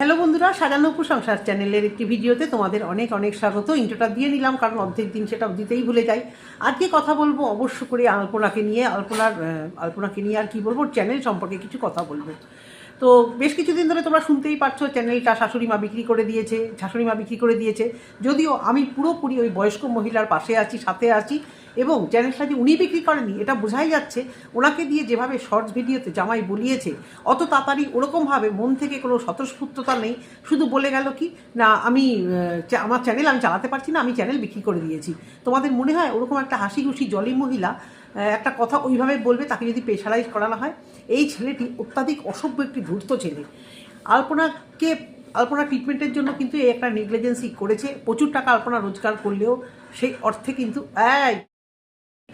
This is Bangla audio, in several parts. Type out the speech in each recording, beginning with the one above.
হ্যালো বন্ধুরা, সাজানো সংসার চ্যানেলের একটি ভিডিওতে তোমাদের অনেক অনেক স্বাগত। ইন্ট্রোটা দিয়ে নিলাম, কারণ অর্ধেক দিন সেটা দিতেই ভুলে যাই। আজকে কথা বলব অবশ্য করে আলপনাকে নিয়ে। আলপনার আলপনাকে নিয়ে আর কি বলব? চ্যানেল সম্পর্কে কিছু কথা বলব। তো বেশ কিছুদিন ধরে তোমরা শুনতেই পারছ চ্যানেলটা শাশুড়ি মা বিক্রি করে দিয়েছে শাশুড়ি মা বিক্রি করে দিয়েছে। যদিও আমি পুরোপুরি ওই বয়স্ক মহিলার পাশে আছি, সাথে আছি। এবং চ্যানেলটা যে উনি বিক্রি করেনি এটা বোঝাই যাচ্ছে ওনাকে দিয়ে যেভাবে শর্টস ভিডিওতে জামাই বলিয়েছে, অত তাড়াতাড়ি ওরকমভাবে মন থেকে কোনো স্বতঃস্ফূর্ততা নেই। শুধু বলে গেল কি, না, আমি আমার চ্যানেল আমি চালাতে পারছি না, আমি চ্যানেল বিক্রি করে দিয়েছি। তোমাদের মনে হয় ওরকম একটা হাসি খুশি জলি মহিলা একটা কথা ওইভাবে বলবে তাকে যদি পেশারাইজ করানো হয়? এই ছেলেটি অত্যাধিক অসভ্য একটি ধূর্ত ছেলে। আলপনাকে, আলপনা ট্রিটমেন্টের জন্য কিন্তু এই একটা নেগলিজেন্সি করেছে। প্রচুর টাকা আলপনা রোজগার করলেও সেই অর্থে কিন্তু, এই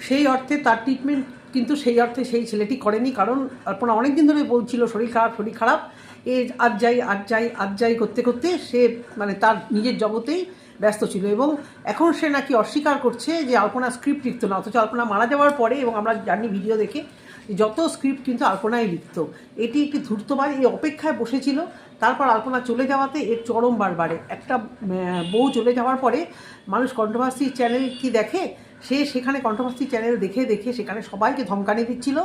সেই অর্থে তার ট্রিটমেন্ট কিন্তু সেই অর্থে সেই ছেলেটি করেনি, কারণ আলপনা অনেক দিন ধরে বলছিল, শরীর খারাপ শরীর খারাপ। এ আজ যাই আজ যাই আজ যাই করতে করতে সে মানে তার নিজের জগতেই ব্যস্ত ছিল এবং এখন সে নাকি অস্বীকার করছে যে আলপনা স্ক্রিপ্ট লিখতো না, অথচ আলপনা মারা যাওয়ার পরে এবং আমরা জানি ভিডিও দেখে যত স্ক্রিপ্ট কিন্তু আলপনাই লিখত। এটি একটি ধূর্তবাজ এই অপেক্ষায় বসেছিল, তারপর আলপনা চলে যাওয়াতে এর চরম বারবারে। একটা বউ চলে যাওয়ার পরে মানুষ কন্ট্রোভার্সি চ্যানেল কি দেখে? সে সেখানে কন্ট্রোভার্সি চ্যানেল দেখে দেখে সেখানে সবাইকে ধমকানি দিচ্ছিল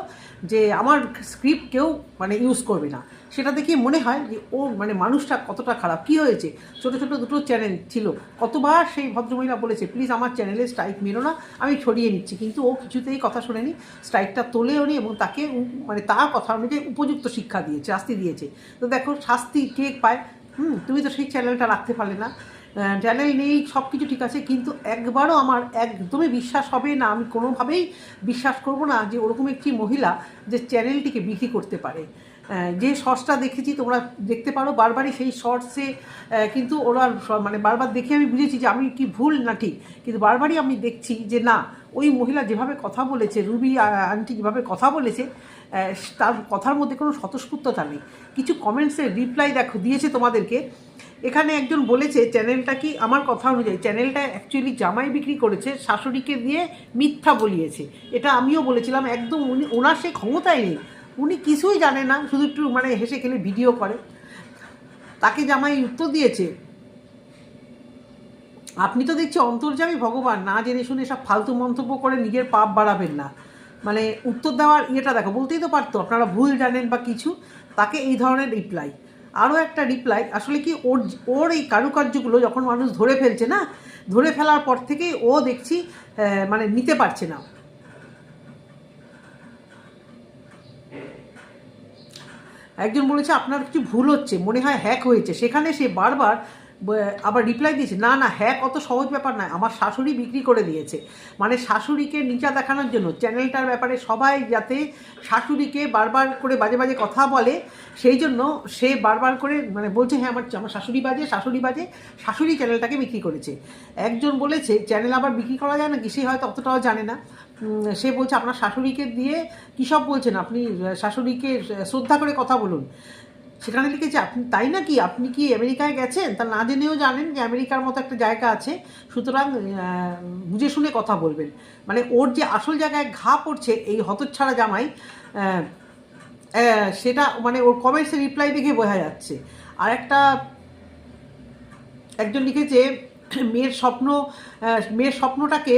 যে আমার স্ক্রিপ্ট কেউ মানে ইউজ করবে না। সেটা দেখে মনে হয় যে, ও মানে মানুষটা কতটা খারাপ, কী হয়েছে? ছোটো ছোটো দুটো চ্যানেল ছিল। কতবার সেই ভদ্রমহিলা বলেছে প্লিজ আমার চ্যানেলে স্ট্রাইক মেরো না, আমি ছড়িয়ে নিচ্ছি। কিন্তু ও কিছুতেই কথা শোনেনি স্ট্রাইকটা তোলেও নি এবং তাকে মানে তার কথা অনুযায়ী উপযুক্ত শিক্ষা দিয়েছে, শাস্তি দিয়েছে। তো দেখো, শাস্তি কে পায়? হুম, তুমি তো সেই চ্যানেলটা রাখতে পারলে না। চ্যানেল নেই সব কিছু ঠিক আছে, কিন্তু একবারও আমার একদমই বিশ্বাস হবে না, আমি কোনোভাবেই বিশ্বাস করব না যে ওরকম একটি মহিলা যে চ্যানেলটিকে বিক্রি করতে পারে। যে শর্টসটা দেখেছি, তোমরা দেখতে পারো, বারবারই সেই শর্টসে কিন্তু ওরা মানে বারবার দেখে আমি বুঝেছি যে আমি কি ভুল না ঠিক, কিন্তু বারবারই আমি দেখছি যে না, ওই মহিলা যেভাবে কথা বলেছে, রুবি আন্টি যেভাবে কথা বলেছে তার কথার মধ্যে কোনো স্বতঃস্ফূর্ততা নেই। কিছু কমেন্টসের রিপ্লাই দেখো, দিয়েছে তোমাদেরকে। এখানে একজন বলেছে, চ্যানেলটা কি? আমার কথা অনুযায়ী, চ্যানেলটা অ্যাকচুয়ালি জামাই বিক্রি করেছে, শাশুড়িকে দিয়ে মিথ্যা বলিয়েছে। এটা আমিও বলেছিলাম, একদম উনি, ওনার সেই ক্ষমতাই নেই। উনি কিছুই জানে না, শুধু একটু মানে হেসে খেলে ভিডিও করে। তাকে জামাই উত্তর দিয়েছে, আপনি তো দেখছি অন্তর্যামী ভগবান, না জেনে শুনে সব ফালতু মন্তব্য করে নিজের পাপ বাড়াবেন না। মানে উত্তর দেওয়ার ইয়েটা দেখো, বলতেই তো পারতো, আপনারা ভুল জানেন বা কিছু। তাকে এই ধরনের রিপ্লাই আরও একটা রিপ্লাই আসলে কি ওর ওর এই কারুকার্যগুলো যখন মানুষ ধরে ফেলছে না, ধরে ফেলার পর থেকেই ও দেখছি মানে নিতে পারছে না। একজন বলেছে, আপনার কিছু ভুল হচ্ছে, মনে হয় হ্যাক হয়েছে। সেখানে সে বারবার আবার রিপ্লাই দিয়েছে, না না হ্যাক অত সহজ ব্যাপার নয়, আমার শাশুড়ি বিক্রি করে দিয়েছে। মানে শাশুড়িকে নিচা দেখানোর জন্য, চ্যানেলটার ব্যাপারে সবাই যাতে শাশুড়িকে বারবার করে বাজে বাজে কথা বলে, সেই জন্য সে বারবার করে মানে বলছে হ্যাঁ আমার আমার শাশুড়ি বাজে শাশুড়ি বাজে, শাশুড়ি চ্যানেলটাকে বিক্রি করেছে। একজন বলেছে, চ্যানেল আবার বিক্রি করা যায় না কি সে হয়তো অতটাও জানে না। সে বলছে, আপনার শাশুড়িকে দিয়ে কী সব বলছেন? আপনি শাশুড়িকে শ্রদ্ধা করে কথা বলুন। সেখানে লিখেছে, আপনি, তাই নাকি? আপনি কি আমেরিকায় গেছেন? তা না জেনেও জানেন যে আমেরিকার মতো একটা জায়গা আছে। সুতরাং বুঝে শুনে কথা বলবেন। মানে ওর যে আসল জায়গায় ঘা পড়ছে এই হতচ্ছাড়া জামাই সেটা মানে ওর কমেন্টসের রিপ্লাই দেখে বোঝা যাচ্ছে। আর একটা, একজন লিখেছে, মেয়ের স্বপ্ন মেয়ের স্বপ্নটাকে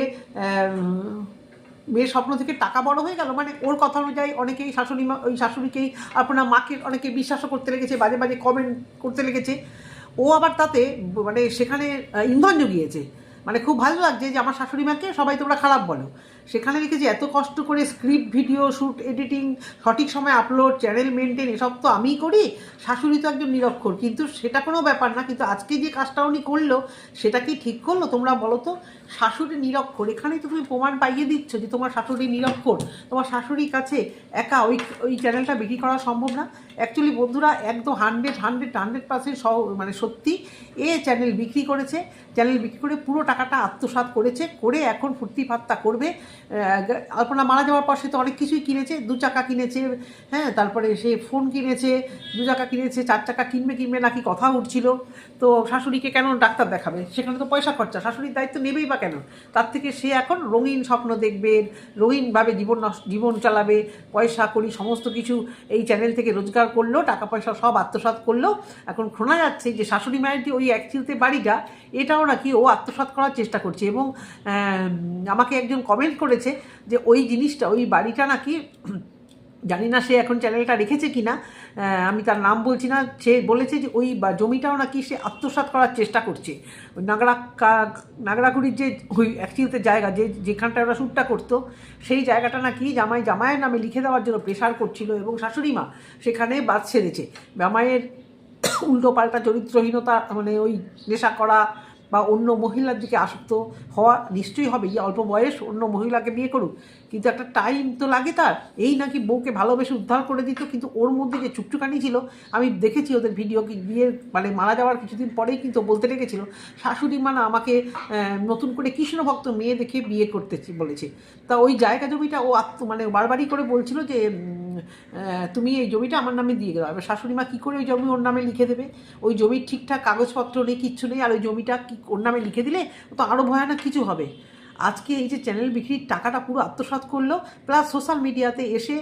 মেয়ের স্বপ্ন থেকে টাকা বড় হয়ে গেল? মানে ওর কথা অনুযায়ী অনেকেই শাশুড়ি মা ওই শাশুড়িকেই আপনার মাকে অনেকে বিশ্বাসও করতে লেগেছে বাজে বাজে কমেন্ট করতে লেগেছে। ও আবার তাতে মানে সেখানে ইন্ধন জুগিয়েছে। মানে খুব ভালো লাগছে যে আমার শাশুড়ি মাকে সবাই তোমরা খারাপ বলো। সেখানে লিখেছে, এত কষ্ট করে স্ক্রিপ্ট ভিডিও শ্যুট এডিটিং সঠিক সময় আপলোড চ্যানেল মেনটেন এসব তো আমিই করি। শাশুড়ি তো একজন নিরক্ষর। কিন্তু সেটা কোনো ব্যাপার না, কিন্তু আজকে যে কাজটা উনি করল, সেটা কি ঠিক করল তোমরা বলো তো? শাশুড়ি নিরক্ষর। এখানেই তো তুমি প্রমাণ পাইয়ে দিচ্ছ যে তোমার শাশুড়ি নিরক্ষর। তোমার শাশুড়ির কাছে একা ওই ওই চ্যানেলটা বিক্রি করা সম্ভব না। অ্যাকচুয়ালি বন্ধুরা, একদম হান্ড্রেড হান্ড্রেড হান্ড্রেড পার্সেন্ট সহ মানে সত্যি এ চ্যানেল বিক্রি করেছে। চ্যানেল বিক্রি করে পুরো টাকাটা আত্মসাৎ করেছে, করে এখন ফুর্তি ফাত্তা করবে আলপনা মারা যাওয়ার পর সে তো অনেক কিছুই কিনেছে, দু চাকা কিনেছে হ্যাঁ তারপরে সে ফোন কিনেছে, দু চাকা কিনেছে, চার চাকা কিনবে কিনবে নাকি কথা উঠছিল। তো শাশুড়িকে কেন ডাক্তার দেখাবে? সেখানে তো পয়সা খরচা, শাশুড়ির দায়িত্ব নেবেই বা কেন? তার থেকে সে এখন রঙিন স্বপ্ন দেখবে, রঙিনভাবে জীবন জীবন চালাবে, পয়সা করি সমস্ত কিছু এই চ্যানেল থেকে রোজগার করল, টাকা পয়সা সব আত্মসাৎ করল। এখন শোনা যাচ্ছে যে শাশুড়ি মায়ের যে ওই একচিলতে বাড়িটা, এটাও নাকি ও আত্মসাৎ করার চেষ্টা করছে এবং আমাকে একজন কমেন্ট করেছে যে ওই জিনিসটা, ওই বাড়িটা নাকি, জানি না সে এখন চ্যানেলটা রেখেছে কি না আমি তার নাম বলছি না, সে বলেছে যে ওই জমিটাও নাকি সে আত্মসাৎ করার চেষ্টা করছে। ওই নাগরা, কা- নাগরাকুড়ির যে ওই অ্যাকচুয়ালিতে জায়গা, যে, যেখানটায় ওরা শ্যুটটা করতো, সেই জায়গাটা নাকি জামাই জামাইয়ের নামে লিখে দেওয়ার জন্য প্রেশার করছিল এবং শাশুড়ি মা সেখানে বাদ ছেড়েছে। জামাইয়ের উল্টো পাল্টা চরিত্রহীনতা মানে ওই নেশা করা বা অন্য মহিলার দিকে আসক্ত হওয়া নিশ্চয়ই হবে। অল্প বয়স অন্য মহিলাকে বিয়ে করুক। কিন্তু একটা টাইম তো লাগে তার। এই নাকি বউকে ভালোবেসে উদ্ধার করে দিত, কিন্তু ওর মধ্যে যে চুকচুকানি ছিল, আমি দেখেছি ওদের ভিডিও কি বিয়ের মানে মারা যাওয়ার কিছুদিন পরেই কিন্তু বলতে লেগেছিল, শাশুড়ি মা না আমাকে নতুন করে কৃষ্ণ ভক্ত মেয়ে দেখে বিয়ে করতে বলেছে। তা ওই জায়গা জমিটা ও আত্ম মানে বারবারই করে বলছিল যে তুমি এই জমিটা আমার নামে দিয়ে গেলো এবার শাশুড়ি মা কী করে ওই জমি ওর নামে লিখে দেবে? ওই জমির ঠিকঠাক কাগজপত্র নেই, কিচ্ছু নেই, আর ওই জমিটা কি ওর নামে লিখে দিলে তো আরও ভয়ানক কিছু হবে। আজকে এই যে চ্যানেল বিক্রির টাকাটা পুরো আত্মসাত করল, প্লাস সোশ্যাল মিডিয়াতে এসে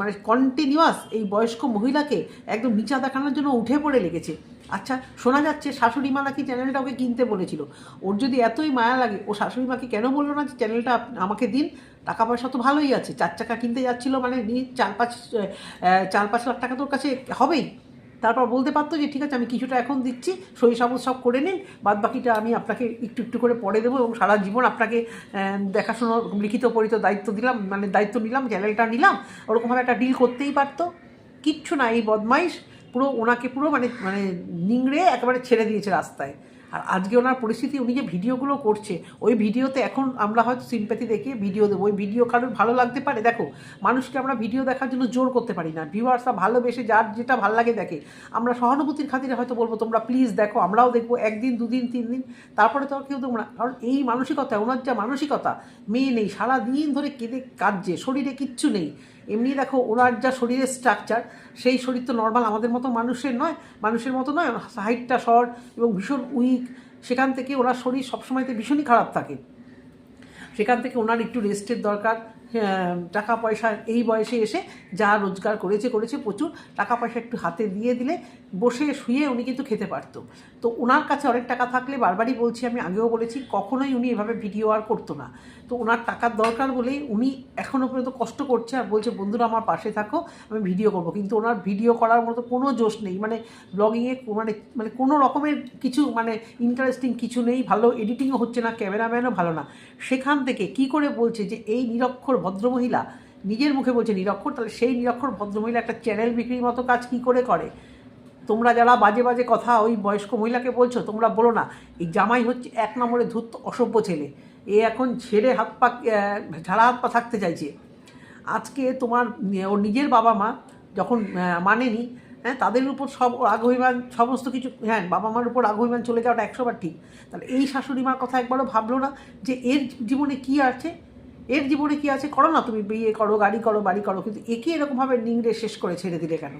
মানে কন্টিনিউয়াস এই বয়স্ক মহিলাকে একদম নিচা দেখানোর জন্য উঠে পড়ে লেগেছে। আচ্ছা শোনা যাচ্ছে শাশুড়ি মা নাকি চ্যানেলটা ওকে কিনতে বলেছিল। ওর যদি এতই মায়া লাগে ও শাশুড়ি মাকে কেন বলল না যে চ্যানেলটা আমাকে দিন? টাকা পয়সা তো ভালোই আছে চার চাকা কিনতে যাচ্ছিল মানে চার পাঁচ চার পাঁচ লাখ টাকা তোর কাছে হবেই। তারপর বলতে পারতো যে ঠিক আছে আমি কিছুটা এখন দিচ্ছি সই সাবুজ সব করে নিন বাদ বাকিটা আমি আপনাকে একটু একটু করে পরে দেবো এবং সারা জীবন আপনাকে আহ, দেখাশোনার লিখিত পরিত দায়িত্ব দিলাম মানে দায়িত্ব নিলাম চ্যানেলটা নিলাম। ওরকমভাবে একটা ডিল করতেই পারতো। কিচ্ছু না এই বদমাইশ। পুরো ওনাকে পুরো মানে মানে নিংড়ে একেবারে ছেড়ে দিয়েছে রাস্তায়। আর আজকে ওনার পরিস্থিতি, উনি যে ভিডিওগুলো করছে, ওই ভিডিওতে এখন আমরা হয়তো সিম্প্যাথি দেখিয়ে ভিডিও দেবো। ওই ভিডিও কারোর ভালো লাগতে পারে? দেখো, মানুষকে আমরা ভিডিও দেখার জন্য জোর করতে পারি না। ভিউয়ার্সরা ভালোবেসে যার যেটা ভালো লাগে দেখে। আমরা সহানুভূতির খাতিরে হয়তো বলব, তোমরা প্লিজ দেখো, আমরাও দেখব একদিন, দুদিন, তিন দিন। তারপরে তো কেউ না। কারণ এই মানসিকতা, ওনার যা মানসিকতা, মেয়ে নেই, সারাদিন ধরে কেঁদে কাঁদছে, শরীরে কিচ্ছু নেই। এমনি দেখো, ওনার যা শরীরের স্ট্রাকচার সেই শরীর তো নর্মাল আমাদের মতো মানুষের নয়, মানুষের মতো নয় হাইটটা শর্ট এবং ভীষণ উইক সেখান থেকে ওনার শরীর সবসময়তে ভীষণই খারাপ থাকে। সেখান থেকে ওনার একটু রেস্টের দরকার টাকা পয়সা এই বয়সে এসে যা রোজগার করেছে করেছে প্রচুর, টাকা পয়সা একটু হাতে দিয়ে দিলে বসে শুয়ে উনি কিন্তু খেতে পারতো। তো ওনার কাছে অনেক টাকা থাকলে বারবারই বলছি, আমি আগেও বলেছি, কখনোই উনি এভাবে ভিডিও আর করতো না। তো ওনার টাকার দরকার বলেই উনি এখনও পর্যন্ত কষ্ট করছে আর বলছে, বন্ধুরা, আমার পাশে থাকো, আমি ভিডিও করব। কিন্তু ওনার ভিডিও করার মতো কোনো জোশ নেই। মানে ব্লগিংয়ে মানে মানে কোনো রকমের কিছু মানে ইন্টারেস্টিং কিছু নেই, ভালো এডিটিংও হচ্ছে না, ক্যামেরাম্যানও ভালো না। সেখান থেকে কি করে বলছে যে, এই নিরক্ষর ভদ্রমহিলা নিজের মুখে বলছে, নিরক্ষর? তাহলে সেই নিরক্ষর ভদ্রমহিলা একটা চ্যানেল বিক্রির মতো কাজ কি করে করে? তোমরা যারা বাজে বাজে কথা ওই বয়স্ক মহিলাকে বলছো, তোমরা বলো না। এই জামাই হচ্ছে এক নম্বরে ধূর্ত অসভ্য ছেলে। এ এখন ছেড়ে হাত পা ঝাড়া হাত পা থাকতে চাইছে। আজকে তোমার ওর নিজের বাবা মা যখন মানেনি হ্যাঁ তাদের উপর সব রাগ অভিমান সমস্ত কিছু হ্যাঁ বাবা মার উপর রাগ অভিমান চলে যাওয়াটা একশোবার ঠিক। তাহলে এই শাশুড়ি মার কথা একবারও ভাবলো না যে এর জীবনে কি আছে এর জীবনে কি আছে? করো না, তুমি বিয়ে করো, গাড়ি করো, বাড়ি করো, কিন্তু একে এরকমভাবে নিংড়ে শেষ করে ছেড়ে দিলে কেন?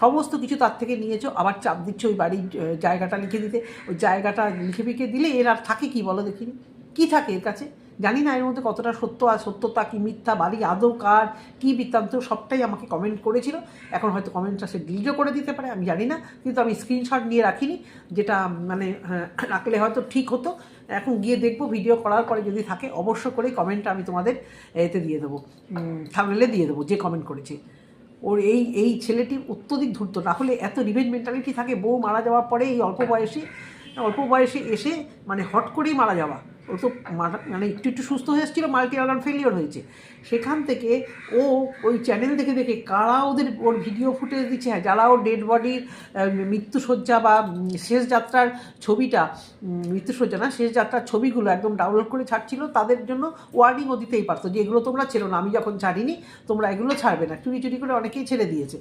সমস্ত কিছু তার থেকে নিয়েছো, আবার চাপ দিচ্ছ ওই বাড়ির জায়গাটা লিখে দিতে। ওই জায়গাটা লিখে ফিখে দিলে এর আর থাকে কি বলো দেখিনি কি থাকে এর কাছে? জানি না এর মধ্যে কতটা সত্য আর সত্যতা, কি মিথ্যা, বাড়ি আদৌ কার, কী বৃত্তান্ত, সবটাই আমাকে কমেন্ট করেছিল। এখন হয়তো কমেন্টটা সে ডিলিটও করে দিতে পারে, আমি জানি না। কিন্তু আমি স্ক্রিনশট নিয়ে রাখিনি, যেটা মানে রাখলে হয়তো ঠিক হতো। এখন গিয়ে দেখব ভিডিও করার পরে যদি থাকে, অবশ্য করে কমেন্টটা আমি তোমাদের, এতে দিয়ে দেবো। থামলে দিয়ে দেবো, যে কমেন্ট করেছে। ওর এই এই ছেলেটি অত্যধিক ধূর্ত, না হলে এত রিভেঞ্জ মেন্টালিটি থাকে, বউ মারা যাওয়ার পরে এই অল্প বয়সে অল্প বয়সে এসে মানে হট করেই মারা যাওয়া। ও তো মানে একটু একটু সুস্থ হয়ে এসেছিল মাল্টি অর্গান ফেলিওর হয়েছে। সেখান থেকে ও ওই চ্যানেল দেখে দেখে কারা ওদের ওর ভিডিও ফুটেজ দিচ্ছে হ্যাঁ যারা ওর ডেড বডির মৃত্যুসজ্জা বা শেষ যাত্রার ছবিটা মৃত্যুসজ্জা না, শেষ যাত্রার ছবিগুলো একদম ডাউনলোড করে ছাড়ছিল, তাদের জন্য ওয়ার্নিংও দিতেই পারতো যে এগুলো তোমরা ছেড়ো না, আমি যখন ছাড়িনি, তোমরা এগুলো ছাড়বে না, চুরি চুরি করে অনেকেই ছেড়ে দিয়েছে।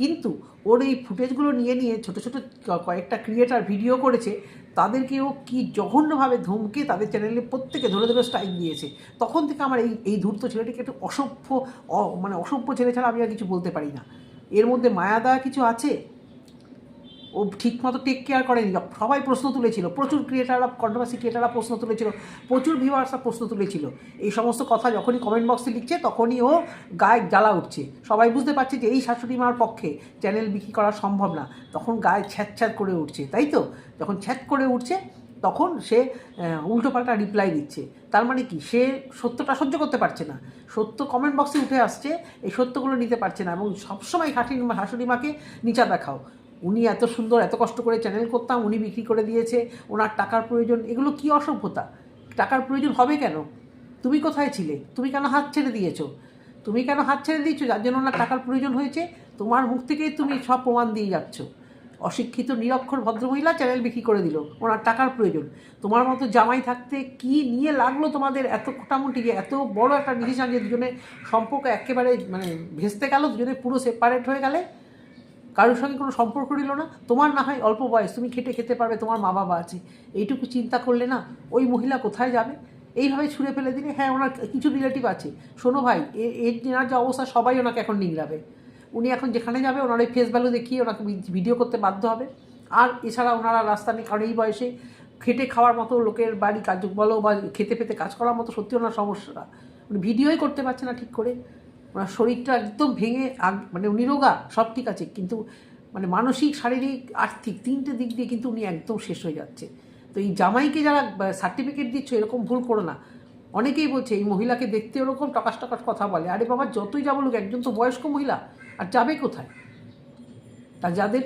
কিন্তু ওর এই ফুটেজগুলো নিয়ে নিয়ে ছোটো ছোটো কয়েকটা ক্রিয়েটার ভিডিও করেছে তাদেরকেও কি জঘন্যভাবে ধমকে তাদের চ্যানেলে প্রত্যেকে ধরে ধরে স্ট্রাইক দিয়েছে। তখন থেকে আমার এই এই ধূর্ত ছেলেটিকে একটু অসভ্য মানে অসভ্য ছেলে ছাড়া আমি আর কিছু বলতে পারি না। এর মধ্যে মায়াদা কিছু আছে? ও ঠিকমতো টেক কেয়ার করেনি। সবাই প্রশ্ন তুলেছিল। প্রচুর ক্রিয়েটাররা কন্ট্রোভার্সি ক্রিয়েটাররা প্রশ্ন তুলেছিল। প্রচুর ভিউয়ার্সরা প্রশ্ন তুলেছিল। এই সমস্ত কথা যখনই কমেন্ট বক্সে লিখছে, তখনই ও গায়ে জ্বালা উঠছে। সবাই বুঝতে পারছে যে এই শাশুড়ি মার পক্ষে চ্যানেল বিক্রি করা সম্ভব না। তখন গায়ে ছ্যাঁত ছ্যাঁত করে উঠছে, তাই তো? যখন ছ্যাঁত করে উঠছে, তখন সে উল্টোপাল্টা রিপ্লাই দিচ্ছে। তার মানে কি? সে সত্যটা সহ্য করতে পারছে না। সত্য কমেন্ট বক্সে উঠে আসছে, এই সত্যগুলো নিতে পারছে না। এবং সবসময় শাশুড়ি শাশুড়ি মাকে নিচা দেখাও। উনি এত সুন্দর, এত কষ্ট করে চ্যানেল করতাম, উনি বিক্রি করে দিয়েছে, ওনার টাকার প্রয়োজন, এগুলো কি অসভ্যতা? টাকার প্রয়োজন হবে কেন? তুমি কোথায় ছিলে? তুমি কেন হাত ছেড়ে দিয়েছ? তুমি কেন হাত ছেড়ে দিয়েছ? যার জন্য ওনার টাকার প্রয়োজন হয়েছে, তোমার মুখ থেকেই তুমি সব প্রমাণ দিয়ে যাচ্ছ। অশিক্ষিত, নিরক্ষর, ভদ্রমহিলা চ্যানেল বিক্রি করে দিল, ওনার টাকার প্রয়োজন। তোমার মতো জামাই থাকতে কি নিয়ে লাগল তোমাদের এত মোটামুটি এত বড় একটা ডিসিশন যে দুজনের সম্পর্ক একেবারে মানে ভেস্তে গেল, দুজনে পুরো সেপারেট হয়ে গেলে? কারোর সঙ্গে কোনো সম্পর্ক রইল না, তোমার না হয় অল্প বয়স, তুমি খেটে খেতে পারবে, তোমার মা বাবা আছে। এইটুকু চিন্তা করলে না, ওই মহিলা কোথায় যাবে? এইভাবে ছুঁড়ে ফেলে দিলে হ্যাঁ ওনার কিছু রিলেটিভ আছে। শোনো ভাই এর যে অবস্থা, সবাই ওনাকে এখন নিংড়াবে। উনি এখন যেখানে যাবে, ওনার ওই ফেস ভ্যালু দেখিয়ে ওনাকে ভিডিও করতে বাধ্য হবে। আর এছাড়া ওনারা রাস্তা নেই, কারণ এই বয়সে খেটে খাওয়ার মতো লোকের বাড়ি, কাজ বলো বা খেতে পেতে কাজ করার মতো সত্যি ওনার সমস্যা। উনি ভিডিওই করতে পারছে না ঠিক করে। ওনার শরীরটা একদম ভেঙে মানে উনি রোগা, সব ঠিক আছে, কিন্তু মানে মানসিক, শারীরিক, আর্থিক তিনটে দিক দিয়ে কিন্তু উনি একদম শেষ হয়ে যাচ্ছে। তো এই জামাইকে যারা সার্টিফিকেট দিচ্ছ, এরকম ভুল করো না। অনেকেই বলছে, এই মহিলাকে দেখতে ওরকম টকাস টকাস কথা বলে। আরে বাবা, যতই যা বলুক একজন তো বয়স্ক মহিলা, আর যাবে কোথায়? তা যাদের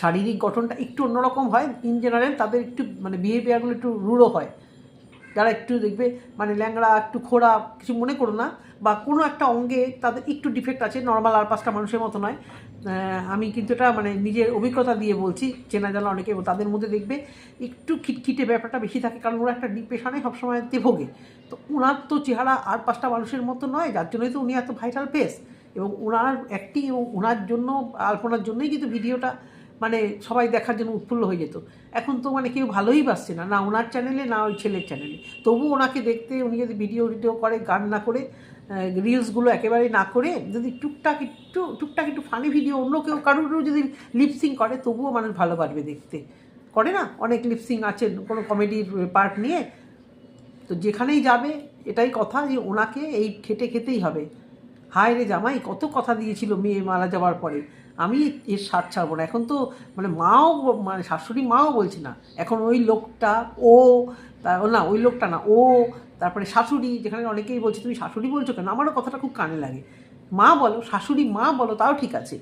শারীরিক গঠনটা একটু অন্যরকম হয় ইন জেনারেল তাদের একটু মানে বিহেভিয়ারগুলো একটু রুড়ো হয়। যারা একটু দেখবে মানে ল্যাংড়া, একটু খোড়া, কিছু মনে করো না, বা কোনো একটা অঙ্গে তাদের একটু ডিফেক্ট আছে নর্মাল আর পাঁচটা মানুষের মতো নয়। আমি কিন্তু এটা মানে নিজের অভিজ্ঞতা দিয়ে বলছি, চেনা জানা অনেকে তাদের মধ্যে দেখবে, একটু খিটখিটে ব্যাপারটা বেশি থাকে, কারণ ওরা একটা ডিপ্রেশনে সবসময় তে ভোগে। তো ওনার তো চেহারা আর পাঁচটা মানুষের মতো নয়, যার জন্যই তো উনি এত ভাইটাল ফেস এবং ওনার অ্যাক্টিং এবং ওনার জন্য, আলপনার জন্যই কিন্তু ভিডিওটা মানে সবাই দেখার জন্য উৎফুল্ল হয়ে যেত। এখন তো মানে কেউ ভালোই বাসছে না না ওনার চ্যানেলে না ওই ছেলের চ্যানেলে তবু ওনাকে দেখতে, উনি যদি ভিডিও টিডিও করে, গান না করে রিলসগুলো একেবারে না করে, যদি টুকটাক একটু টুকটাক একটু ফানি ভিডিও অন্য কেউ কারোর যদি লিপসিং করে, তবুও মানুষ ভালো পারবে দেখতে। করে না? অনেক লিপসিং আছে কোনো কমেডির পার্ট নিয়ে। তো যেখানেই যাবে, এটাই কথা যে ওনাকে এই খেটে খেতেই হবে। হায় রে জামাই, কত কথা দিয়েছিল মেয়ে মারা যাওয়ার পরে। আমি এর স্বাদ ছাড়বো না। এখন তো মানে মাও মানে শাশুড়ি মাও বলছে না। এখন ওই লোকটা, ও, তা না, ওই লোকটা না, ও, তারপরে শাশুড়ি, যেখানে অনেকেই বলছে, তুমি শাশুড়ি বলছো কেন? আমারও কথাটা খুব কানে লাগে। মা বলো, শাশুড়ি মা বলো, তাও ঠিক আছে।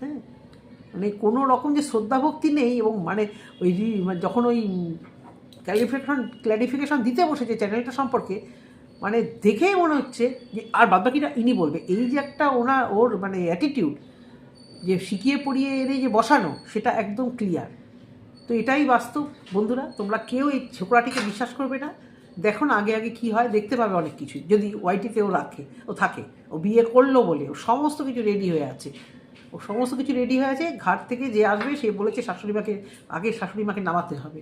হ্যাঁ? মানে কোনো রকম যে শ্রদ্ধা ভক্তি নেই এবং মানে ওই মানে যখন ওই ক্লারিফিকেশন ক্ল্যারিফিকেশন দিতে বসেছে চ্যানেলটা সম্পর্কে মানে দেখেই মনে হচ্ছে যে, আর বাদবাকিটা ইনি বলবে, এই যে একটা ওনার, ওর মানে অ্যাটিটিউড যে শিখিয়ে পড়িয়ে এনে যে বসানো, সেটা একদম ক্লিয়ার তো এটাই বাস্তব। বন্ধুরা, তোমরা কেউ এই ছোকরাটিকে বিশ্বাস করবে না। দেখো না, আগে আগে কী হয়, দেখতে পাবে অনেক কিছুই যদি ওয়াইটিতে ও রাখে, ও থাকে, ও বিয়ে করল বলে, ও সমস্ত কিছু রেডি হয়ে আছে। ও সমস্ত কিছু রেডি হয়ে আছে, ঘাট থেকে যে আসবে, সে বলেছে শাশুড়ি মাকে আগে শাশুড়ি মাকে নামাতে হবে।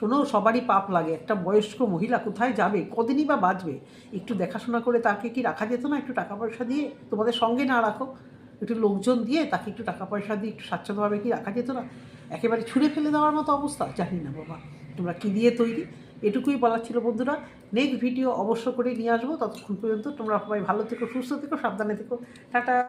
শোনো, সবারই পাপ লাগে। একটা বয়স্ক মহিলা কোথায় যাবে? কদিনই বা বাঁচবে? একটু দেখাশোনা করে তাকে কি রাখা যেত না? একটু টাকা পয়সা দিয়ে তোমাদের সঙ্গে না রাখো? একটু লোকজন দিয়ে তাকে একটু টাকা পয়সা দিয়ে একটু স্বাচ্ছন্দ্যভাবে কি রাখা যেত না? একেবারে ছুঁড়ে ফেলে দেওয়ার মতো অবস্থা? জানি না, বাবা। তোমরা কী দিয়ে তৈরি? এটুকুই বলার ছিল, বন্ধুরা। নেক্সট ভিডিও অবশ্য করে নিয়ে আসব। ততক্ষণ পর্যন্ত তোমরা সবাই ভালো থেকো, সুস্থ থেকো, সাবধানে থেকো। টাটা।